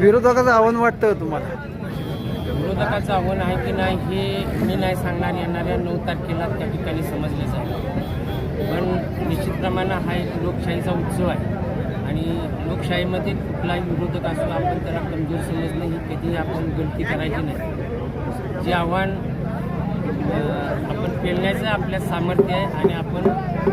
विरोधकाचं आव्हान वाटतं तुम्हाला? विरोधकाचं आव्हान आहे की नाही हे मी नाही सांगणार. येणाऱ्या नऊ तारखेला त्या ठिकाणी समजले जाईल. पण निश्चित प्रमाणे हा एक लोकशाहीचा उत्सव आहे. आणि लोकशाहीमध्ये कुठलाही विरोधक असो आपण त्याला कमजोर समजणं ही कधीही आपण गलती करायची नाही. जे आव्हान आपण पेलण्याचं आपल्या सामर्थ्य आहे आणि आपण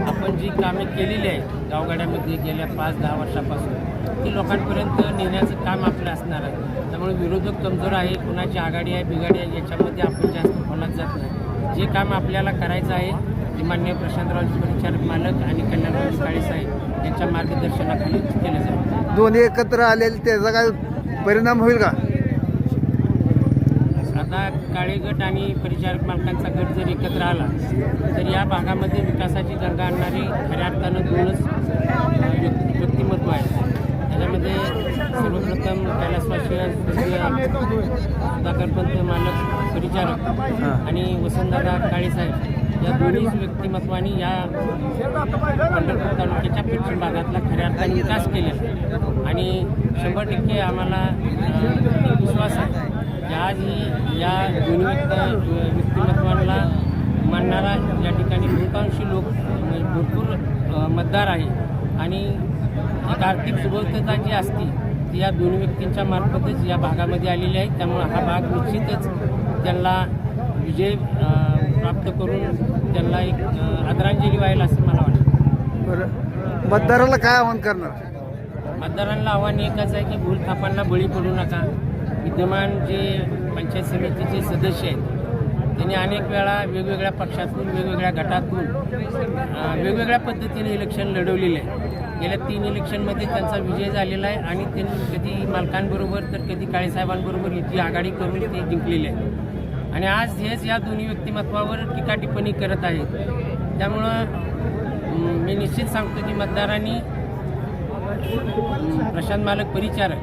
आपण जी कामे केलेली आहेत गावगाड्यामध्ये गेल्या पाच दहा वर्षापासून ती लोकांपर्यंत नेण्याचं काम आपलं असणार आहे. त्यामुळे विरोधक कमजोर आहे कुणाची आघाडी आहे बिघाडी आहे याच्यामध्ये आपण जास्त खोलात जात नाही. जे काम आपल्याला करायचं आहे ते मान्य प्रशांतराव परिचार मालक आणि कल्याणराव काळे साहेब यांच्या मार्गदर्शनाखाली केलं जाईल. दोन्ही एकत्र आलेले त्याचा काय परिणाम होईल का? आता काळे गट आणि परिचारक मालकांचा गट जर एकत्र आला तर या भागामध्ये विकासाची गंगा आणणारी खऱ्या अर्थानं दोनच व्यक्तिमत्व आहे त्याच्यामध्ये सर्वप्रथम सुधाकर पंत मालक परिचारक. आणि वसंतदादा काळेसाहेब या दोन्ही व्यक्तिमत्वानी या पंढरपूर तालुक्याच्या पश्चिम भागातला खऱ्या अर्थाने विकास आहे. आणि शंभर टक्के आम्हाला विश्वास आहे आज ही या दोन्ही व्यक्ती व्यक्तिमत्वांना मानणारा या ठिकाणी बहुतांशी लोक म्हणजे भरपूर मतदार आहे. आणि एक आर्थिक सुबोधता जी असती ती या दोन्ही व्यक्तींच्या मार्फतच या भागामध्ये आलेली आहे. त्यामुळे हा भाग निश्चितच त्यांना विजय प्राप्त करून त्यांना एक आदरांजली व्हायला असं मला वाटतं. बरं. मतदाराला काय आव्हान करणार? मतदारांना आव्हान एकच आहे की भूलथापांना बळी पडू नका. विद्यमान जे पंचायत समितीचे सदस्य आहेत त्यांनी अनेक वेळा वेगवेगळ्या पक्षातून वेगवेगळ्या गटातून वेगवेगळ्या पद्धतीने इलेक्शन लढवलेले आहे गेल्या तीन इलेक्शनमध्ये त्यांचा विजय झालेला आहे आणि त्यांनी कधी मालकांबरोबर तर कधी काळेसाहेबांबरोबर युती आघाडी करून ते जिंकलेले आहेत. आणि आज हेच या दोन्ही व्यक्तिमत्वावर टीका टिप्पणी करत आहेत. त्यामुळं मी निश्चित सांगतो की मतदारांनी प्रशांत मालक परिचारक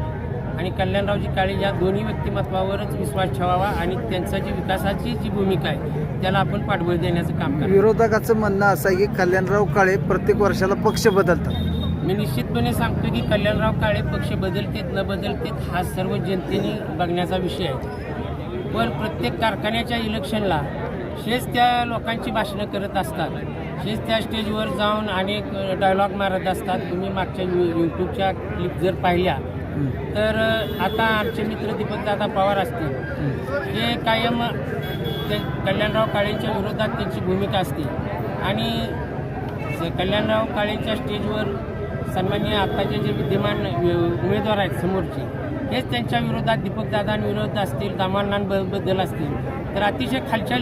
आणि कल्याणरावजी काळे या दोन्ही व्यक्तिमत्वावरच विश्वास ठेवावा आणि त्यांचा जी विकासाची जी भूमिका आहे त्याला आपण पाठबळ देण्याचं काम करावं विरोधकाचं म्हणणं असं आहे की कल्याणराव काळे प्रत्येक वर्षाला पक्ष बदलतात. मी निश्चितपणे सांगतो की कल्याणराव काळे पक्ष बदलतेत न बदलतेत हा सर्व जनतेने बघण्याचा विषय आहे. पण प्रत्येक कारखान्याच्या इलेक्शनला हेच त्या लोकांची भाषणं करत असतात. हेच त्या स्टेजवर जाऊन अनेक डायलॉग मारत असतात. तुम्ही मागच्या यू यूट्यूबच्या क्लिप जर पाहिल्या तर आता आमचे मित्र दीपकदादा पवार असतील हे कायम ते कल्याणराव काळेंच्या विरोधात त्यांची भूमिका असते. आणि स- कल्याणराव काळेंच्या स्टेजवर सन्मान्य आत्ताचे जे विद्यमान उमेदवार आहेत समोरचे हेच त्यांच्या विरोधात दीपकदादांविरोध असतील दामांनांबद्दल असतील तर अतिशय खालच्या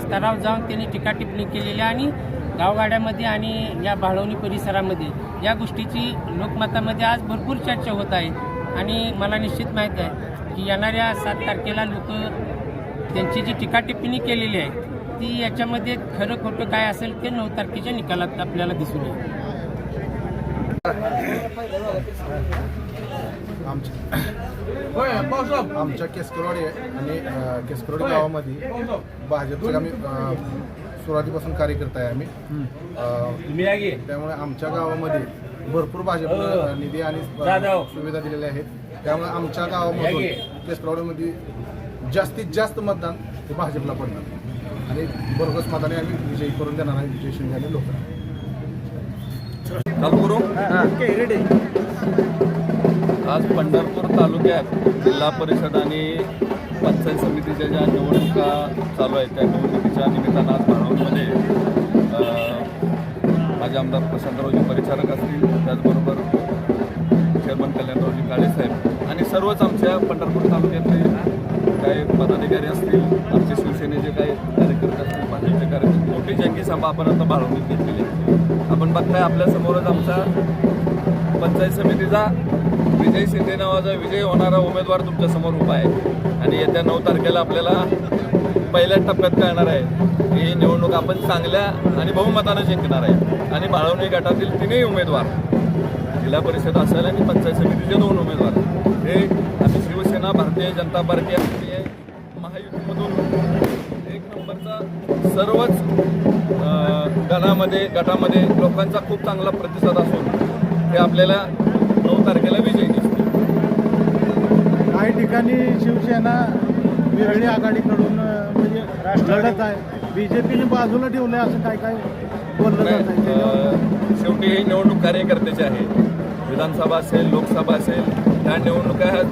स्तरावर जाऊन त्यांनी टीका टिप्पणी केलेली आहे आणि गावगाड्यामध्ये आणि या भाळवणी परिसरामध्ये या गोष्टीची लोकमतामध्ये आज भरपूर चर्चा होत आहे. आणि मला निश्चित माहीत आहे की येणाऱ्या सात तारखेला लोक त्यांची जी टीका टिप्पणी केलेली आहे ती याच्यामध्ये खरं खोटं काय असेल ते नऊ तारखेच्या निकालात आपल्याला दिसून येईल. आमच्या आमच्या केसकरवाडी आणि केसकरवाडी गावामध्ये भाजपचे आम्ही सुरुवातीपासून कार्यकर्ता आहे आम्ही. त्यामुळे आमच्या गावामध्ये भरपूर भाजप निधी आणि सुविधा दिलेल्या आहेत. त्यामुळे आमच्या गावामधून केसकरवाडीमध्ये जास्तीत जास्त मतदान हे भाजपला पडणार. आणि भरघोस मताने आम्ही विजयी करून देणार आहे विजय शिंदे लोक. आज पंढरपूर तालुक्यात जिल्हा परिषद आणि पंचायत समितीच्या ज्या निवडणुका चालू आहेत त्या निवडणुकीच्या निमित्तानं आज भाळवणमध्ये माझे आमदार प्रशांतरावजी परिचारक असतील त्याचबरोबर चेअरमन कल्याणरावजी काळेसाहेब आणि सर्वच आमच्या पंढरपूर तालुक्यातले काही पदाधिकारी असतील आमचे शिवसेनेचे काही कार्यकर्ते असतील भाजपचे कार्यकर्ते मोठी जंगी सभा आपण आता भाळवणीत घेतलेली आपण बघताय आपल्यासमोरच आमचा पंचायत समितीचा विजय शिंदे नावाचा विजय होणारा उमेदवार तुमच्यासमोर उभा आहे. आणि येत्या नऊ तारखेला आपल्याला पहिल्या टप्प्यात करणार आहे. ही निवडणूक आपण चांगल्या आणि बहुमतानं जिंकणार आहे. आणि बाळवणी गटातील तीनही उमेदवार जिल्हा परिषद असेल आणि पंचायत समितीचे दोन उमेदवार. हे आम्ही शिवसेना भारतीय जनता पार्टी आणि महायुतीमधून एक नंबरचा सर्वच गणामध्ये गटामध्ये लोकांचा खूप चांगला प्रतिसाद असून हे आपल्याला नऊ तारखेला विजयी दिसतो ठिकाणी शिवसेना विरळी आघाडीकडून लढत आहे. बीजेपीने बाजूला ठेवलंय असं काय काय बोललं जात आहे. शेवटी ही निवडणूक कार्यकर्त्याची आहे. विधानसभा असेल लोकसभा असेल ह्या निवडणुका ह्या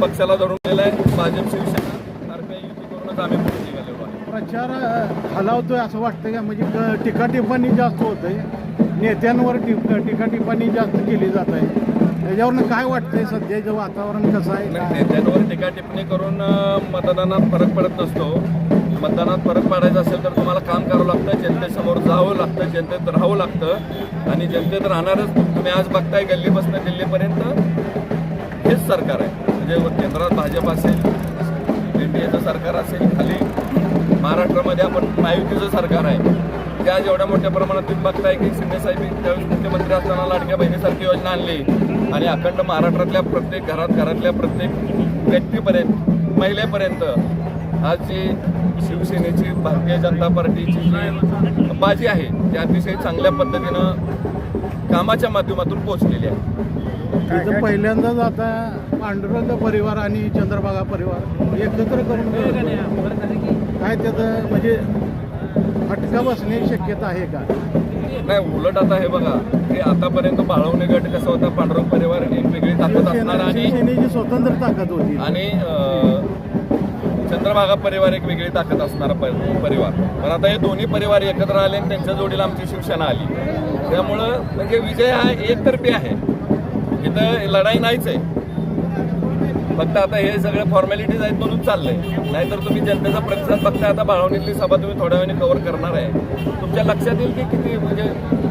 पक्षाला धरून गेल्या आहे भाजप शिवसेना सारखं युती करूनच आम्ही पुढे निघालेलो आहे प्रचार हलावतोय असं वाटतं का? म्हणजे टीका टिप्पणी जास्त होतंय. नेत्यांवर टिप टीका टिप्पणी जास्त केली जात आहे. त्याच्यावरनं काय वाटतंय सध्याचं वातावरण कसं आहे? नाही, काय? नेत्यांवर टीका टिप्पणी करून मतदानात फरक पडत नसतो. मतदानात फरक पाडायचा असेल तर तुम्हाला काम करावं लागतं जनतेसमोर जावं लागतं जनतेत राहावं लागतं. आणि जनतेत राहणारच तुम्ही आज बघताय गल्लीपासून दिल्लीपर्यंत हेच सरकार आहे. म्हणजे केंद्रात भाजप असेल एनडीएचं सरकार असेल खाली महाराष्ट्रामध्ये आपण महायुतीचं सरकार आहे. त्या जेवढ्या मोठ्या प्रमाणात तुम्ही बघताय की शिंदेसाहेब त्यावेळेस मुख्यमंत्री असताना लाडक्या बहिणीसारखी योजना आणली. आणि अखंड महाराष्ट्रातल्या प्रत्येक घरात घरातल्या प्रत्येक व्यक्तीपर्यंत महिलेपर्यंत आज जी शिवसेनेची भारतीय जनता पार्टीची जी बाजी आहे ती अतिशय चांगल्या पद्धतीनं कामाच्या माध्यमातून पोहोचलेली आहे. तिथं पहिल्यांदाच आता पांडुरंग परिवार आणि चंद्रभागा परिवार एकत्र करून काय त्याचं म्हणजे फटका बसण्याची शक्यता आहे का? नाही उलट आता हे बघा हे आतापर्यंत बाळवणे गट कसा होता पांडुरंग परिवार एक वेगळी ताकद असणार आणि स्वतंत्र ताकद होती. आणि चंद्रभागा परिवार एक वेगळी ताकद असणारा परिवार. पण आता हे दोन्ही परिवार एकत्र आले आणि त्यांच्या जोडीला आमची शिवसेना आली. त्यामुळं म्हणजे विजय हा एकतर्फी आहे. इथं लढाई नाहीच आहे. फक्त आता हे सगळे फॉर्मॅलिटीज आहेत म्हणून चाललंय. नाहीतर तुम्ही जनतेचा प्रतिसाद बघताय आता बाळवणीतली सभा तुम्ही थोड्या वेळाने कव्हर करणार आहे. तुमच्या लक्षात येईल की किती म्हणजे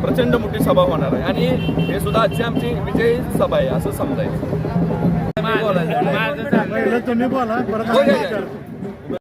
प्रचंड मोठी सभा होणार आहे. आणि हे सुद्धा आजची आमची विजयी सभा आहे असं समजायचं.